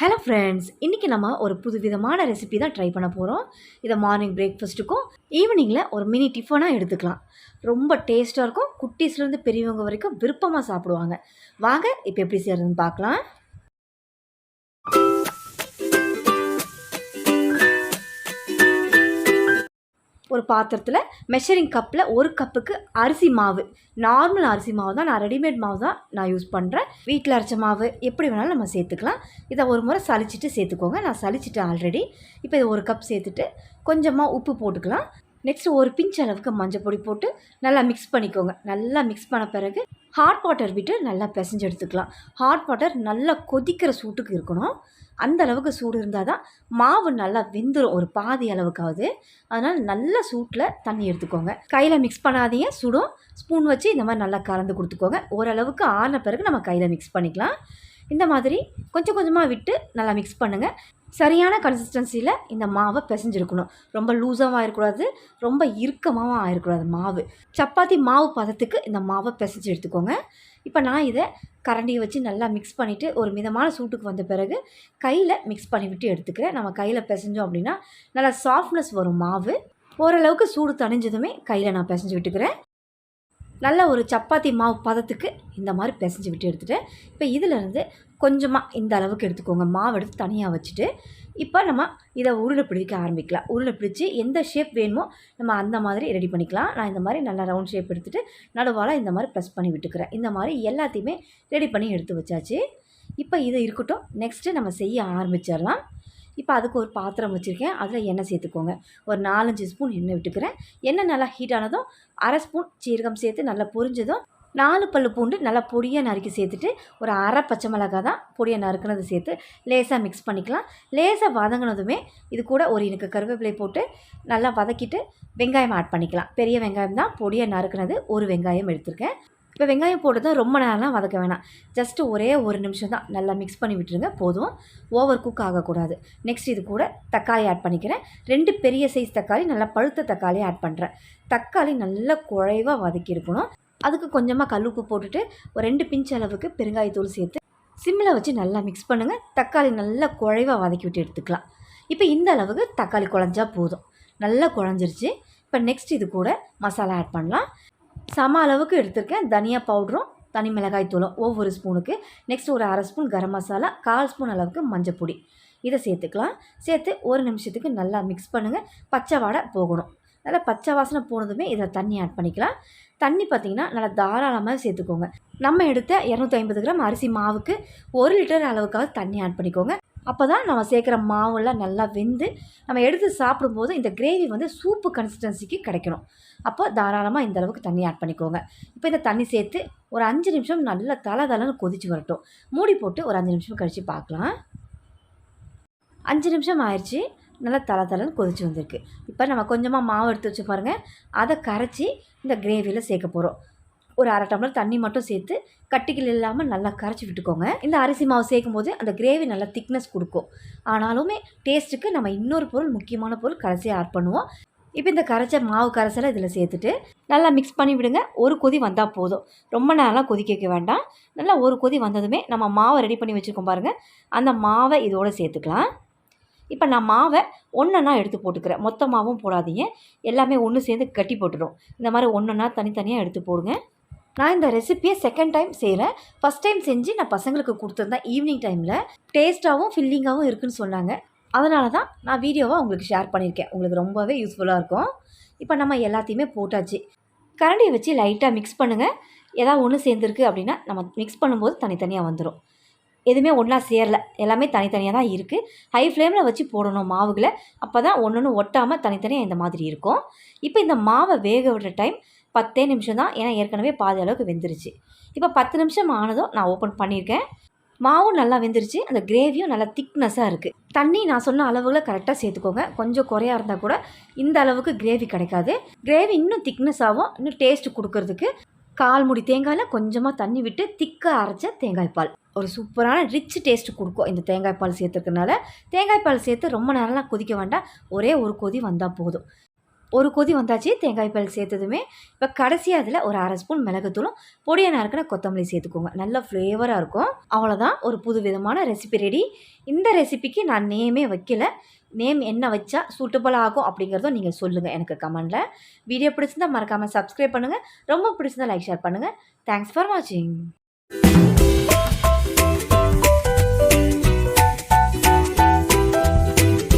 Hello friends இன்றைக்கி நம்ம ஒரு புது விதமான ரெசிபி தான் ட்ரை பண்ண போகிறோம் இதை மார்னிங் பிரேக்ஃபாஸ்ட்டுக்கும் ஈவினிங்கில் ஒரு மினி டிஃபனாக எடுத்துக்கலாம். ரொம்ப டேஸ்ட்டாக இருக்கும். குட்டீஸ்லேருந்து பெரியவங்க வரைக்கும் விருப்பமாக சாப்பிடுவாங்க. வாங்க இப்போ எப்படி செய்கிறதுன்னு பார்க்கலாம். ஒரு பாத்திரத்தில் மெஷரிங் கப்பில் ஒரு கப்புக்கு அரிசி மாவு. நார்மல் அரிசி மாவு தான் நான் ரெடிமேட் மாவு தான் நான் யூஸ் பண்ணுறேன் வீட்டில் அரைச்ச மாவு எப்படி வேணாலும் நம்ம சேர்த்துக்கலாம். இதை ஒரு முறை சளிச்சிட்டு சேர்த்துக்கோங்க. நான் சளிச்சிட்டேன் ஆல்ரெடி இப்போ இதை ஒரு கப் சேர்த்துட்டு கொஞ்சமாக உப்பு போட்டுக்கலாம். நெக்ஸ்ட் ஒரு பிஞ்ச் அளவுக்கு மஞ்சள் பொடி போட்டு நல்லா மிக்ஸ் பண்ணிக்கோங்க. நல்லா மிக்ஸ் பண்ண பிறகு ஹாட் வாட்டர் விட்டு நல்லா பிசைஞ்சு எடுத்துக்கலாம். ஹாட் வாட்டர் நல்லா கொதிக்கிற சூட்டுக்கு இருக்கணும். அந்த அளவுக்கு சூடு இருந்தால் தான் மாவு நல்லா வெந்துடும் ஒரு பாதி அளவுக்காவது. அதனால் நல்ல சூட்டில் தண்ணி எடுத்துக்கோங்க. கையில் மிக்ஸ் பண்ணாதீங்க சுடும். ஸ்பூன் வச்சு இந்த மாதிரி நல்லா கலந்து கொடுத்துக்கோங்க. ஓரளவுக்கு ஆன பிறகு நம்ம கையில் மிக்ஸ் பண்ணிக்கலாம். இந்த மாதிரி கொஞ்சம் கொஞ்சமாக விட்டு நல்லா மிக்ஸ் பண்ணுங்கள் சரியான கன்சிஸ்டன்சியில் இந்த மாவை பிசைஞ்சிருக்கணும். ரொம்ப லூஸாகவும் ஆயிடக்கூடாது ரொம்ப இறுக்கமாகவும் ஆயிடக்கூடாது மாவு. சப்பாத்தி மாவு பதத்துக்கு இந்த மாவை பிசைஞ்சு எடுத்துக்கோங்க. இப்போ நான் இதை கரண்டியை வச்சு நல்லா மிக்ஸ் பண்ணிவிட்டு ஒரு மிதமான சூட்டுக்கு வந்த பிறகு கையில் மிக்ஸ் பண்ணிவிட்டு எடுத்துக்கிறேன். நம்ம கையில் பிசைஞ்சோம் அப்படின்னா நல்லா சாஃப்ட்னஸ் வரும் மாவு. ஓரளவுக்கு சூடு தணிஞ்சதுமே கையில் நான் பிசைஞ்சு விட்டுக்கிறேன். நல்ல ஒரு சப்பாத்தி மாவு பதத்துக்கு இந்த மாதிரி பிசைஞ்சு விட்டு எடுத்துகிட்டு இப்போ இதிலேருந்து கொஞ்சமாக இந்த அளவுக்கு எடுத்துக்கோங்க. மாவு எடுத்து தனியாக வச்சுட்டு இப்போ நம்ம இதை உருளை பிடிக்க ஆரம்பிக்கலாம். உருளை பிடிச்சி எந்த ஷேப் வேணுமோ நம்ம அந்த மாதிரி ரெடி பண்ணிக்கலாம். நான் இந்த மாதிரி நல்லா ரவுண்ட் ஷேப் எடுத்துகிட்டு நடுவால் இந்த மாதிரி ப்ரெஸ் பண்ணி விட்டுக்கிறேன். இந்த மாதிரி எல்லாத்தையுமே ரெடி பண்ணி எடுத்து வச்சாச்சு. இப்போ இது இருக்கட்டும். நெக்ஸ்ட்டு நம்ம செய்ய ஆரம்பிச்சிடலாம். இப்போ அதுக்கு ஒரு பாத்திரம் வச்சுருக்கேன். அதில் எண்ணெய் சேர்த்துக்கோங்க. ஒரு நாலஞ்சு ஸ்பூன் எண்ணெய் விட்டுக்கிறேன். எண்ணெய் நல்லா ஹீட் ஆனதும் அரை ஸ்பூன் சீரகம் சேர்த்து நல்லா பொரிஞ்சதும் நாலு பல்லு பூண்டு நல்லா பொடியாக நறுக்கி சேர்த்துட்டு ஒரு அரை பச்சை மிளகா தான் பொடியை நறுக்குனது சேர்த்து லேசாக மிக்ஸ் பண்ணிக்கலாம். லேசாக வதங்கினதுமே இது கூட ஒரு எனக்கு கருவேப்பிலை போட்டு நல்லா வதக்கிட்டு வெங்காயம் ஆட் பண்ணிக்கலாம். பெரிய வெங்காயம் தான் பொடியை நறுக்குனது ஒரு வெங்காயம் எடுத்திருக்கேன். இப்போ வெங்காயம் போட்டு ரொம்ப நேரம்லாம் வதக்க வேணாம். ஜஸ்ட்டு ஒரே ஒரு நிமிஷம் தான் நல்லா மிக்ஸ் பண்ணி விட்டுருங்க. போதும். ஓவர் குக் ஆகக்கூடாது. நெக்ஸ்ட் இது கூட தக்காளி ஆட் பண்ணிக்கிறேன். ரெண்டு பெரிய சைஸ் தக்காளி நல்லா பழுத்த தக்காளி ஆட் பண்ணுறேன் தக்காளி நல்லா குழைவாக வதக்கி இருக்கணும். அதுக்கு கொஞ்சமாக கல்லுப்பு போட்டுட்டு ஒரு ரெண்டு பிஞ்ச் அளவுக்கு பெருங்காயத்தூள் சேர்த்து சிம்மில் வச்சு நல்லா மிக்ஸ் பண்ணுங்கள் தக்காளி நல்லா குழைவாக வதக்கி விட்டு எடுத்துக்கலாம். இப்போ இந்த அளவுக்கு தக்காளி குழஞ்சா போதும். நல்லா குழஞ்சிருச்சு. இப்போ நெக்ஸ்ட் இது கூட மசாலா ஆட் பண்ணலாம். சம அளவுக்கு எடுத்திருக்கேன். தனியா பவுடரும் தனி மிளகாய் தூளும் ஒவ்வொரு ஸ்பூனுக்கு நெக்ஸ்ட் ஒரு அரை ஸ்பூன் கரம் மசாலா கால் ஸ்பூன் அளவுக்கு மஞ்சள் பொடி. இதை சேர்த்துக்கலாம். சேர்த்து ஒரு நிமிஷத்துக்கு நல்லா மிக்ஸ் பண்ணுங்கள் பச்சை வாடை போகணும். நல்லா பச்சை வாசனை போனதுமே இதில் தண்ணி ஆட் பண்ணிக்கலாம். தண்ணி பார்த்திங்கன்னா நல்லா தாராளமாக சேர்த்துக்கோங்க. நம்ம எடுத்த இரநூத்தி ஐம்பது கிராம் அரிசி மாவுக்கு ஒரு லிட்டர் அளவுக்காவது தண்ணி ஆட் பண்ணிக்கோங்க. அப்போ தான் நம்ம சேர்க்குற மாவெல்லாம் நல்லா வெந்து நம்ம எடுத்து சாப்பிடும்போது இந்த கிரேவி வந்து சூப்பு கன்சிஸ்டன்சிக்கு கிடைக்கணும். அப்போ தாராளமாக இந்த அளவுக்கு தண்ணி ஆட் பண்ணிக்கோங்க. இப்போ இந்த தண்ணி சேர்த்து ஒரு அஞ்சு நிமிஷம் நல்லா தலை தலைன்னு கொதிச்சு வரட்டும். மூடி போட்டு ஒரு அஞ்சு நிமிஷம் கழித்து பார்க்கலாம். அஞ்சு நிமிஷம் ஆயிடுச்சு. நல்லா தலை தலைன்னு கொதிச்சு வந்திருக்கு. இப்போ நம்ம கொஞ்சமாக மாவு எடுத்து வச்சு பாருங்கள் அதை கரைச்சி இந்த கிரேவியில் சேர்க்க போகிறோம் ஒரு அரை டம்ளர் தண்ணி மட்டும் சேர்த்து கட்டிகள் இல்லாமல் நல்லா கரைச்சி விட்டுக்கோங்க. இந்த அரிசி மாவு சேர்க்கும் போது அந்த கிரேவி நல்லா திக்னஸ் கொடுக்கும். ஆனாலுமே டேஸ்ட்டுக்கு நம்ம இன்னொரு பொருள் முக்கியமான பொருள் கடைசியாக ஆட் பண்ணுவோம். இப்போ இந்த கரைச்ச மாவு கரைசலை இதில் சேர்த்துட்டு நல்லா மிக்ஸ் பண்ணி விடுங்க. ஒரு கொதி வந்தால் போதும். ரொம்ப நேரம்லாம் கொதிக்க வைக்க வேண்டாம். நல்லா ஒரு கொதி வந்ததுமே நம்ம மாவை ரெடி பண்ணி வச்சுருக்கோம் பாருங்கள் அந்த மாவை இதோடு சேர்த்துக்கலாம். இப்போ நான் மாவை ஒன்றா எடுத்து போட்டுக்கிறேன். மொத்தமாகவும் போடாதீங்க. எல்லாமே ஒன்று சேர்ந்து கட்டி போட்டுடும் இந்த மாதிரி ஒன்றுன்னா தனித்தனியாக எடுத்து போடுங்க. நான் இந்த ரெசிப்பியை செகண்ட் டைம் செய்கிறேன் ஃபஸ்ட் டைம் செஞ்சு நான் பசங்களுக்கு கொடுத்துருந்தேன் ஈவினிங் டைமில் டேஸ்ட்டாகவும் ஃபில்லிங்காகவும் இருக்குதுன்னு சொன்னாங்க. அதனால தான் நான் வீடியோவை உங்களுக்கு ஷேர் பண்ணியிருக்கேன். உங்களுக்கு ரொம்பவே யூஸ்ஃபுல்லாக இருக்கும். இப்போ நம்ம எல்லாத்தையுமே போட்டாச்சு. கரண்டியை வச்சு லைட்டாக மிக்ஸ் பண்ணுங்கள் ஏதாவது ஒன்று சேர்ந்துருக்கு அப்படின்னா நம்ம மிக்ஸ் பண்ணும்போது தனித்தனியாக வந்துடும் எதுவுமே ஒன்றா சேரல. எல்லாமே தனித்தனியாக தான் இருக்குது ஹை ஃப்ளேமில் வச்சு போடணும் மாவுகளை. அப்போ தான் ஒன்று ஒன்று ஒட்டாமல் தனித்தனியாக இந்த மாதிரி இருக்கும். இப்போ இந்த மாவை வேக விடுற டைம் பத்தே நிமிஷம் தான். ஏன்னா ஏற்கனவே பாதி அளவுக்கு வெந்துருச்சு. இப்போ பத்து நிமிஷம் ஆனதும் நான் ஓப்பன் பண்ணியிருக்கேன் மாவும் நல்லா வெந்துருச்சு. அந்த கிரேவியும் நல்லா திக்னஸாக இருக்குது தண்ணி நான் சொன்ன அளவுகளை கரெக்டாக சேர்த்துக்கோங்க. கொஞ்சம் குறையாக இருந்தால் கூட இந்த அளவுக்கு கிரேவி கிடைக்காது. கிரேவி இன்னும் திக்னஸாகவும் இன்னும் டேஸ்ட் கொடுக்கறதுக்கு கால் முடி தேங்காயில் கொஞ்சமாக தண்ணி விட்டு திக்காக அரைச்ச தேங்காய் பால். ஒரு சூப்பரான ரிச் டேஸ்ட் கொடுக்கும் இந்த தேங்காய் பால் சேர்த்துக்கிறதுனால. தேங்காய் பால் சேர்த்து ரொம்ப நேரம்லாம் கொதிக்க வேண்டாம். ஒரே ஒரு கொதி வந்தால் போதும். ஒரு கொதி வந்தாச்சு தேங்காய் பால் சேர்த்ததுமே. இப்போ கடைசியாக அதில் ஒரு அரை ஸ்பூன் மிளகுத்தூளும் பொடியை நறுக்கின கொத்தமல்லி சேர்த்துக்கோங்க. நல்ல ஃப்ளேவராக இருக்கும். அவ்வளோதான் ஒரு புது விதமான ரெசிபி ரெடி இந்த ரெசிபிக்கு நான் நேமே வைக்கல. நேம் என்ன வச்சா சூட்டபுள் ஆகும் அப்படிங்கிறதும் நீங்கள் சொல்லுங்கள் எனக்கு கமெண்டில் வீடியோ பிடிச்சிருந்தா மறக்காமல் சப்ஸ்கிரைப் பண்ணுங்கள் ரொம்ப பிடிச்சிருந்தா லைக் ஷேர் பண்ணுங்கள் தேங்க்ஸ் ஃபார் வாட்சிங்